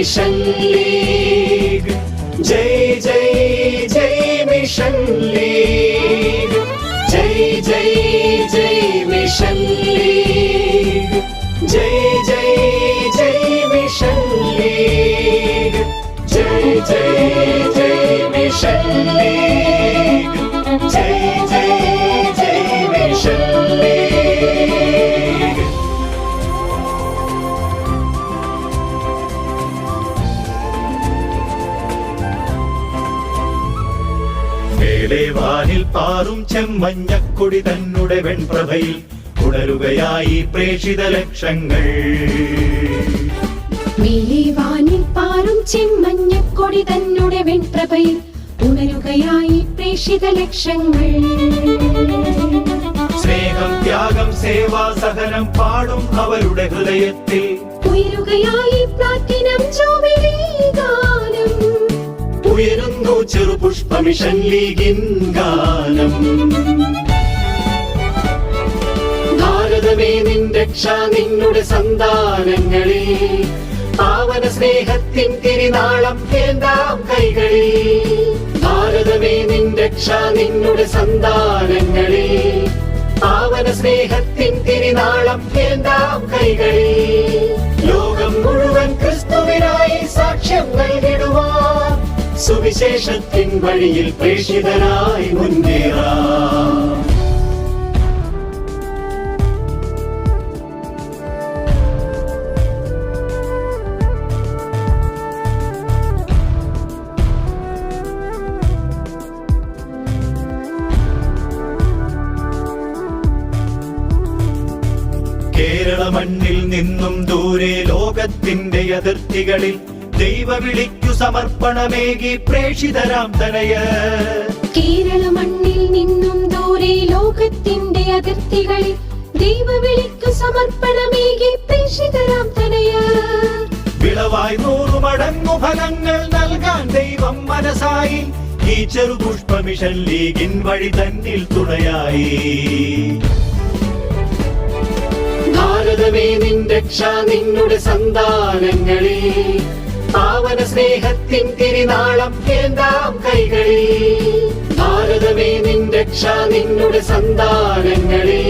Machine league. జై జై జై మిషన్ లీగ్. జై జై జై మిషన్ లీగ్. జై జై മേലെ വാനിൽ പാറും ചെമ്മഞ്ഞക്കൊടി തന്നുടെ വെൺപ്രഭയിൽ ഉണരുകയായി പ്രേക്ഷിത ലക്ഷങ്ങൾ. മേലെ വാനിൽ പാറും ചെമ്മഞ്ഞക്കൊടി തന്നുടെ വെൺപ്രഭയിൽ ഉണരുകയായി പ്രേക്ഷിത ലക്ഷങ്ങൾ. സ്നേഹം ത്യാഗം സേവാ സഹനം പാടും അവരുടെ ഹൃദയത്തിൽ. ഉയരുകയായി പ്ലാറ്റിനം ജൂബിലി ചെറുപുഷ്പമിഷൻ ലീഗിൻ ഗാനം. ഭാരതമേ നിൻ രക്ഷ നിന്നുടെ സന്താനങ്ങളെ. പാവന സ്നേഹത്തിൻ തിരിനാളം കേന്ദ്രം കൈകളിൽ. ഭാരതമേ നിൻ രക്ഷ നിന്നുടെ സന്താനങ്ങളെ. പാവന സ്നേഹത്തിൻ തിരിനാളം കേന്ദ്രം കൈകളിൽ. ലോകം മുഴുവൻ ക്രിസ്തുവിനായി സാക്ഷ്യം നൽകിടുവാൻ സുവിശേഷത്തിൻ വഴിയിൽ പ്രേക്ഷിതരായി മുന്നേറാം കേരള മണ്ണിൽ നിന്നും ദൂരെ ലോകത്തിന്റെ അതിർത്തികളിൽ ദൈവ വിളിക്കു സമർപ്പണമേകി പ്രേക്ഷിതരാം തനയ കേരള മണ്ണിൽ നിന്നും ദൂരെ ലോകത്തിന്റെ അതിർത്തികളിൽ ദൈവവിളിക്കു സമർപ്പണമേകി പ്രേക്ഷിതരാം തനയ വിളവായി നൂറു മടങ്ങു ഫലങ്ങൾ നൽകാൻ ദൈവം മനസ്സായി. ഈ ചെറുപുഷ്പ മിഷൻ ലീഗിൻ വഴി തന്നിൽ തുണയായി. ഭാരതമേ നിൻ രക്ഷ നിന്നുടെ സന്താനങ്ങളിൽ പാവന സ്നേഹത്തിൻ തിരിനാളം കേന്താം കൈകളിൽ? ഭാരതമേ നിൻ രക്ഷ നിന്നുടെ സന്താനങ്ങളിൽ.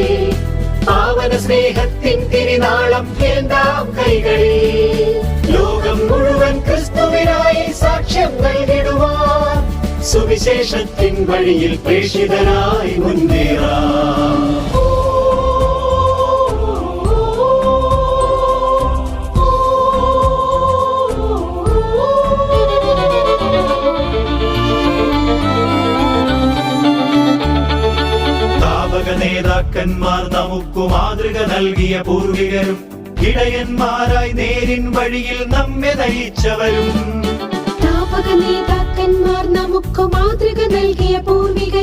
പാവന സ്നേഹത്തിൻ തിരിനാളം കേന്താം കൈകളിൽ? ലോകം മുഴുവൻ ക്രിസ്തുവിനായി സാക്ഷ്യം നൽകിടുവാൻ സുവിശേഷത്തിൻ വഴിയിൽ പ്രേക്ഷിതരായി മുന്നേറാം. നേതാക്കന്മാർ നമുക്ക് മാതൃക നൽകിയ പൂർവികരും ഇടയന്മാരായി നേരിൻ വഴിയിൽ നമ്മെ നയിച്ചവരും. നേതാക്കന്മാർ നമുക്ക് മാതൃക നൽകിയ പൂർവികരും